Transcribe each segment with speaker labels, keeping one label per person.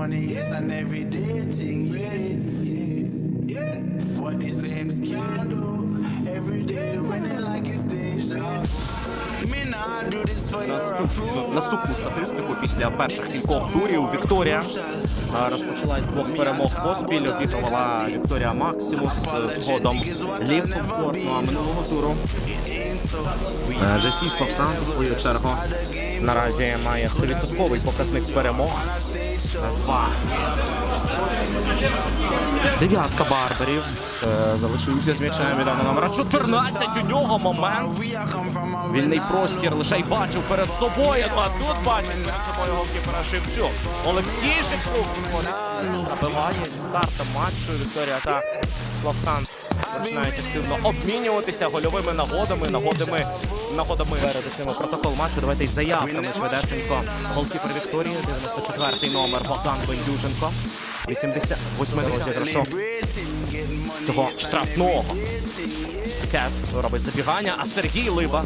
Speaker 1: morning is an everyday thing. Yeah, yeah, yeah. What is them scandal? Every day when they like it's deja.
Speaker 2: Наступну, наступну статистику після перших кількох турів Вікторія розпочалась з двох перемог поспіль. Обігрувала Вікторія Максимус згодом Лів комфортно ну, минулого туру. Е, Джесі Славсан у свою чергу наразі має 100% показник перемог. Дев'ятка барберів. Е, Залишився з м'ячем від номера 14. У нього момент. Вільний простір лише й бачив перед собою. А тут бачить перед собою голкіпера Шевчук. Олексій Шевчук забиває зі стартом матчу. Вікторія та Славсан починають активно обмінюватися гольовими нагодами, нагодами, нагодами. Передусимо протокол матчу. Давайте із заявками швидесенько. Голкіпер Вікторії, 94-й номер Богдан Бендюженко. 88 розіграшу цього штрафного. Кет робить забігання, а Сергій Либа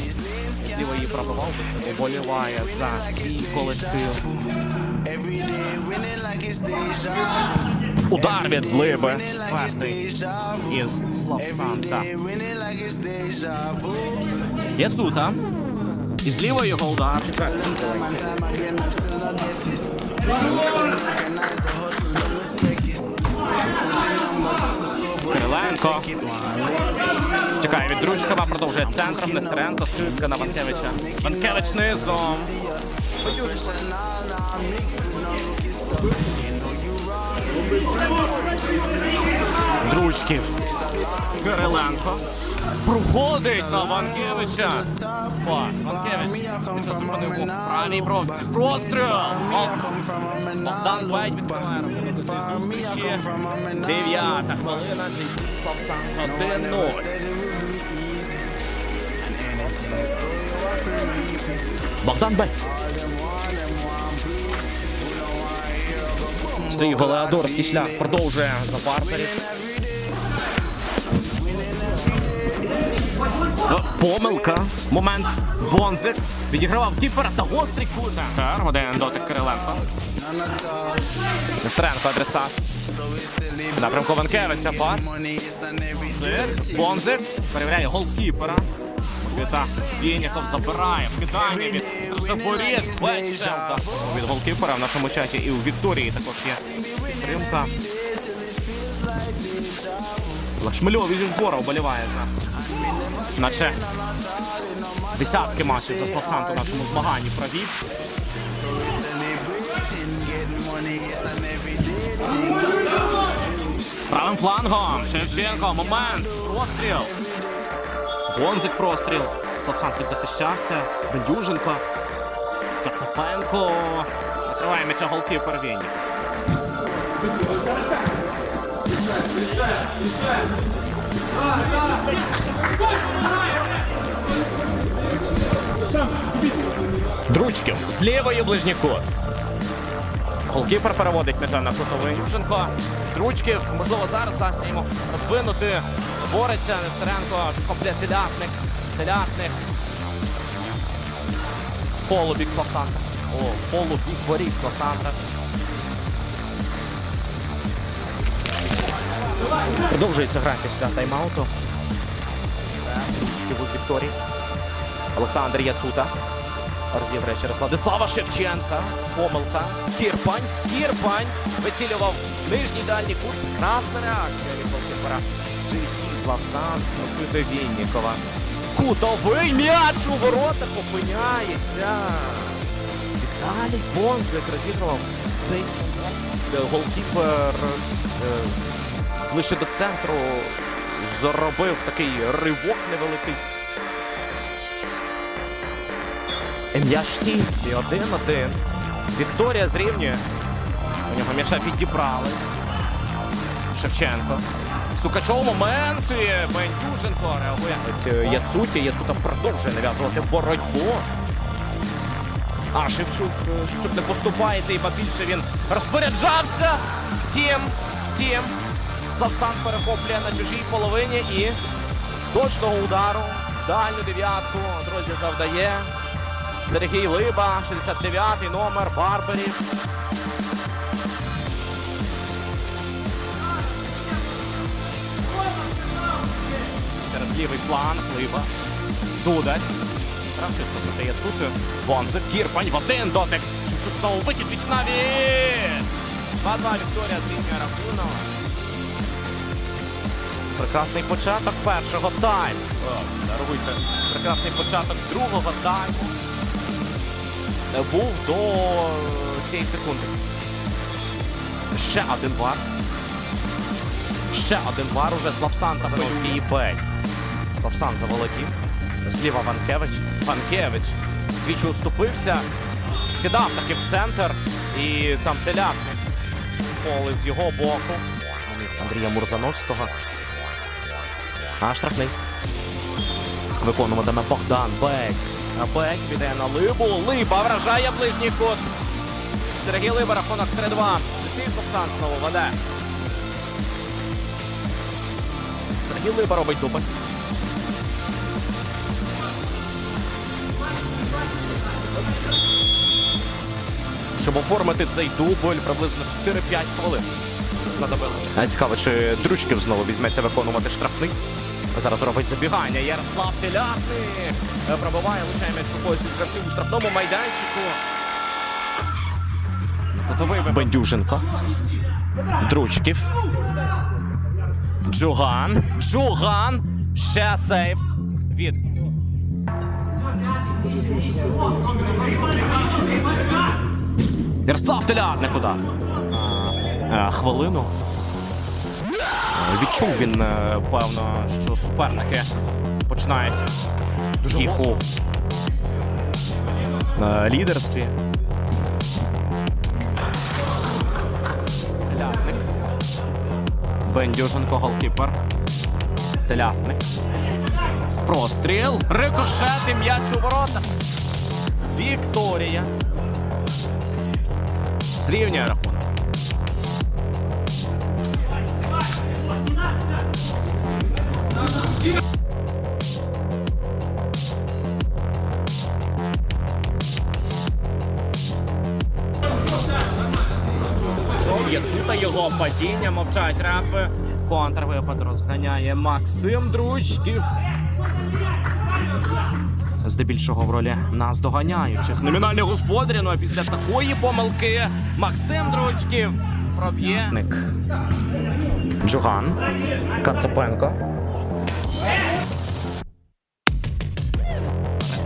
Speaker 2: зліва її пробивав, вболіває за свій колектив. Удар від Либи.
Speaker 1: Like it's
Speaker 2: Перший
Speaker 1: deja vu.
Speaker 2: із Славсанта. Яцута. І з лівої його удар. Кириленко. Тікає від Дручкова, продовжує центром. Нестеренко, скидка на Ванкевича. Ванкевич низом. Дручків. Кириленко. Проходить на Ванкевича. Пас. Ванкевич. Зупинив по правій бровці. Простріл. Богдан Бейт відкриває рахунок до зустрічі. Дев'ята хвилина. Джейсі Славсан 1-0. Богдан Бек. Свій голеадорський шлях продовжує за барберів. О, Помилка. Момент. Бонзик. Відігравав кіпера та гострий. Тепер один дотик Кириленко. Нестеренко адресат. Напрямку Ванкевича пас. Бонзик. Перевіряє голкіпера. Віта Вініков забирає вкидання від Запоріт. Беченка. Від голкіпера в нашому чаті і у Вікторії також є підтримка. Лашмельов від збору вболіває за. Наче десятки матчів за Славсант у нашому змаганні провів. Правим флангом. Шевченко. Момент. Простріл. Бонзик простріл. Славсантрик захищався. Бендюженко. Кацапенко. Накриває м'яча голкіпер Вінні. Дручків з лівої ближній кут. Голкіпер переводить м'яча на кутовий. Юженко. Дручків, можливо, зараз вдасться йому розвинути. Бореться Нестеренко, комплект телятник. Телятник. Фолу бік Славсандра. О, фолу бік воріт Славсандра. Продовжується гра після тайм-ауту. Дручків з Вікторії. Олександр Яцута. Розіграє через Владислава Шевченка. Помилка. Кірпань. Кірпань. Вицілював нижній дальній кут. Красна реакція від голкіпера. Джейсі Славсан. Микита Віннікова. Кутовий м'яч у воротах опиняється. Віталій Бонзик розігрував цей голкіпер е, ближче до центру. Заробив такий ривок невеликий. М'яч сітці, один-один. Вікторія зрівнює. У нього м'яча відібрали. Шевченко. Сукачов моменти. Бендюженко реагує. Яцуті. Яцута продовжує нав'язувати боротьбу. А Шевчук, Шевчук не поступається і побільше він розпоряджався. Втім, втім, Славсан перехоплює на чужій половині і точного удару дальню дев'ятку, друзі, завдає. Сергій Либа, 69-й номер Барберів. лівий фланг, либа. Дудар. Грав чисто проти Яцути. Бонзик, Кірпань в один дотик. Шевчук знову вихід віч на 2-2 Вікторія з зрівнює рахунок. Прекрасний початок першого тайму. Даруйте. Прекрасний початок другого тайму. Був до цієї секунди. Ще один вар. Ще один вар уже Славсан Казановський і бей. Славсан заволодів. Зліва Ванкевич. Ванкевич двічі уступився. Скидав таки в центр. І там телятник. Поле з його боку. Андрія Мурзановського. А штрафний. Виконуватиме Богдан Бек. А піде на Либу. Либа вражає ближній кут. Сергій Либа, рахунок 3-2. Цей Славсан знову веде. Сергій Либа робить дубль. Щоб оформити цей дубль приблизно 4-5 хвилин. Знадобило. Цікаво, чи Дручків знову візьметься виконувати штрафний. Зараз робить забігання. Ярослав Телятник пробиває, влучає м'яч когось із гравців у штрафному майданчику. Бендюженко. Дручків. Джуган. Джуган. Ще сейф. Від. Ярослав Телятник удар. Хвилину. Відчув він, е, певно, що суперники починають їх у е, лідерстві. Телятник. Бендюженко голкіпер. Телятник. Простріл. Рикошет і м'яч у ворота. Вікторія. Зрівнює рахунок. Яцута його падіння, мовчать рафи. Контрвипад розганяє Максим Дручків. Здебільшого в ролі нас доганяючих. Номінальний господарі, ну а після такої помилки Максим Дручків проб'є. Джуган. Кацепенко.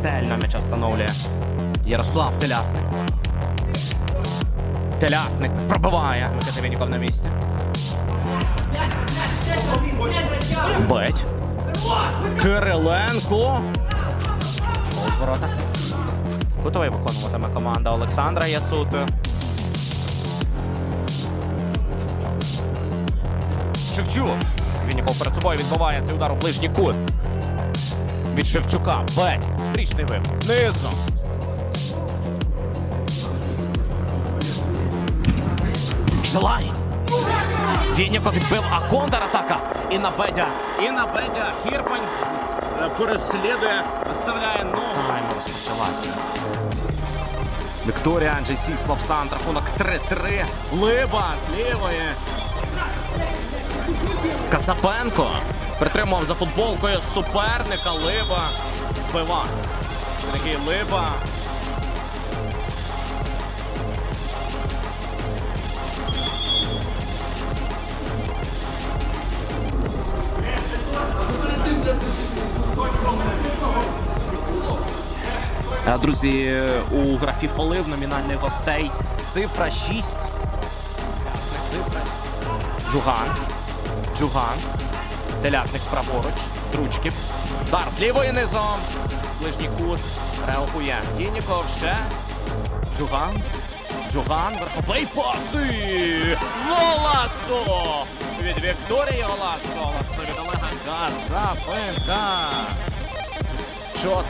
Speaker 2: Ретельно м'яча встановлює Ярослав Телятник. Телятник пробиває. Микита Вініков на місці. Беть. Кириленко. З ворота. Кутовий виконуватиме команда Олександра Яцути. Шевчук. Вінніков перед собою відбиває цей удар у ближній кут. Від Шевчука. Беть. Стрічний вибір. Низом. Желай. Вінніков відбив, а контратака. І на Бедя. І на Бедя. Кірпань е, переслідує, виставляє ногу. Тайм розпочалася. Вікторія Анджесі Славсан, рахунок 3-3. Либа з лівої. Кацапенко притримував за футболкою суперника Либа. Збива. Сергій Либа. Друзі, у графі фоли в номінальних гостей цифра 6. Цифра. Джуган. Джуган. Телятник праворуч. Дручків. Дар з лівої низом. Ближній кут. Реагує. Кініков ще. Джуган. Джуган. Верховий паси. Голасо. Від Вікторії Голасо. Голасо від Олега Кацапенка. 4-3.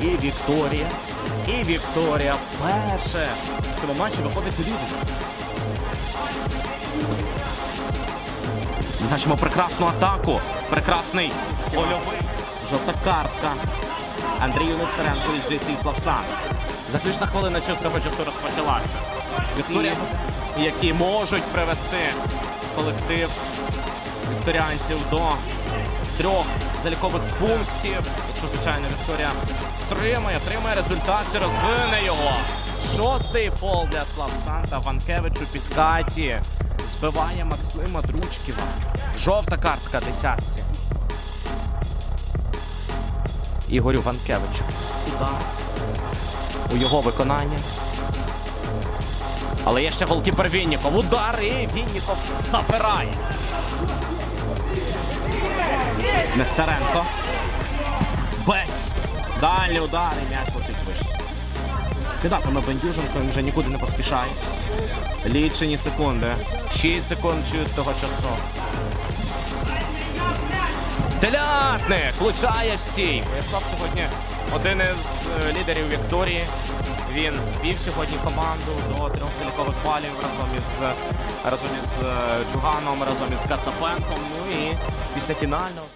Speaker 2: І Вікторія. І Вікторія вперше в цьому матчі виходить у лідер. Бачимо прекрасну атаку. Прекрасний гольовий. Жовта картка. Андрію Нестеренко із GC Славсан. Заключна хвилина чистого часу розпочалася. Вікторія, які можуть привести колектив вікторіанців до трьох залікових пунктів. Якщо, звичайно, Вікторія втримає, отримає результат чи розвине його. Шостий фол для Слав Санта Ванкевич у підкаті. Збиває Максима Дручківа. Жовта картка десятці. Ігорю Ванкевичу. У його виконанні. Але є ще голкіпер Вінніков. Удар і Вінніков забирає. Нестеренко. Бець. Далі удар і м'яч летить вище. Кидатиме Бендюженко, він вже нікуди не поспішає. Лічені секунди. 6 секунд чистого часу. Телятник влучає в стій. Вияслав сьогодні один із е, лідерів Вікторії. Він вів сьогодні команду до трьох залікових балів разом із разом із е, Джуганом, разом із Кацапенком. Ну і після фінального.